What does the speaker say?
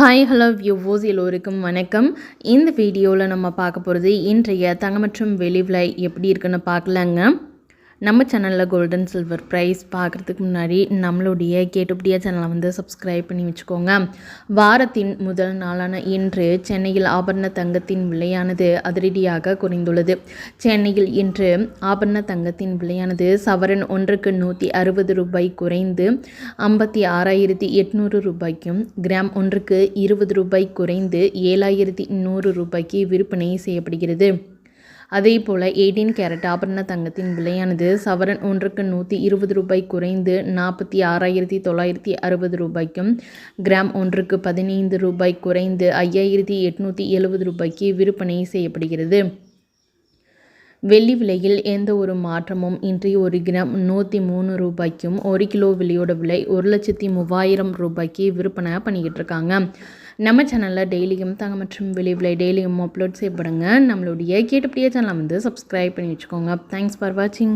Hi hello வியூவோஸ் எல்லோருக்கும் வணக்கம். இந்த வீடியோவில் நம்ம பார்க்க போகிறது இன்றைய தங்கம் மற்றும் வெளி விலை எப்படி இருக்குன்னு பார்க்கலாங்க. நம்ம சேனலில் கோல்டன் சில்வர் ப்ரைஸ் பார்க்குறதுக்கு முன்னாடி நம்மளுடைய கேட்டுப்படியா சேனலை வந்து சப்ஸ்கிரைப் பண்ணி வச்சுக்கோங்க. வாரத்தின் முதல் நாளான இன்று சென்னையில் ஆபரண தங்கத்தின் விலையானது அதிரடியாக குறைந்துள்ளது. சென்னையில் இன்று ஆபரண தங்கத்தின் விலையானது சவரன் ஒன்றுக்கு நூற்றி அறுபது ரூபாய் குறைந்து ஐம்பத்தி ஆறாயிரத்தி எட்நூறு ரூபாய்க்கும் கிராம் ஒன்றுக்கு இருபது ரூபாய் குறைந்து ஏழாயிரத்தி நூறு ரூபாய்க்கு விற்பனை செய்யப்படுகிறது. அதே போல் எயிட்டீன் கேரட் ஆபரண தங்கத்தின் விலையானது சவரன் ஒன்றுக்கு நூற்றி இருபது ரூபாய் குறைந்து நாற்பத்தி ஆறாயிரத்தி தொள்ளாயிரத்தி அறுபது ரூபாய்க்கும் கிராம் ஒன்றுக்கு பதினைந்து ரூபாய் குறைந்து ஐயாயிரத்தி எட்நூற்றி எழுபது ரூபாய்க்கு விற்பனை செய்யப்படுகிறது. வெள்ளி விலையில் எந்த ஒரு மாற்றமும் இன்றி ஒரு கிராம் நூற்றி மூணு ரூபாய்க்கும் ஒரு கிலோ விலையோட விலை ஒரு லட்சத்தி மூவாயிரம் ரூபாய்க்கு விற்பனை பண்ணிக்கிட்டு இருக்காங்க. நம்ம சேனலில் டெய்லியும் தங்க மற்றும் விளைவிலை டெய்லியும் அப்லோட் செய்யப்படுங்க. நம்மளுடைய கேட்டபடியே சேனலை வந்து சப்ஸ்கிரைப் பண்ணி வச்சுக்கோங்க. தேங்க்ஸ் ஃபார் வாட்சிங்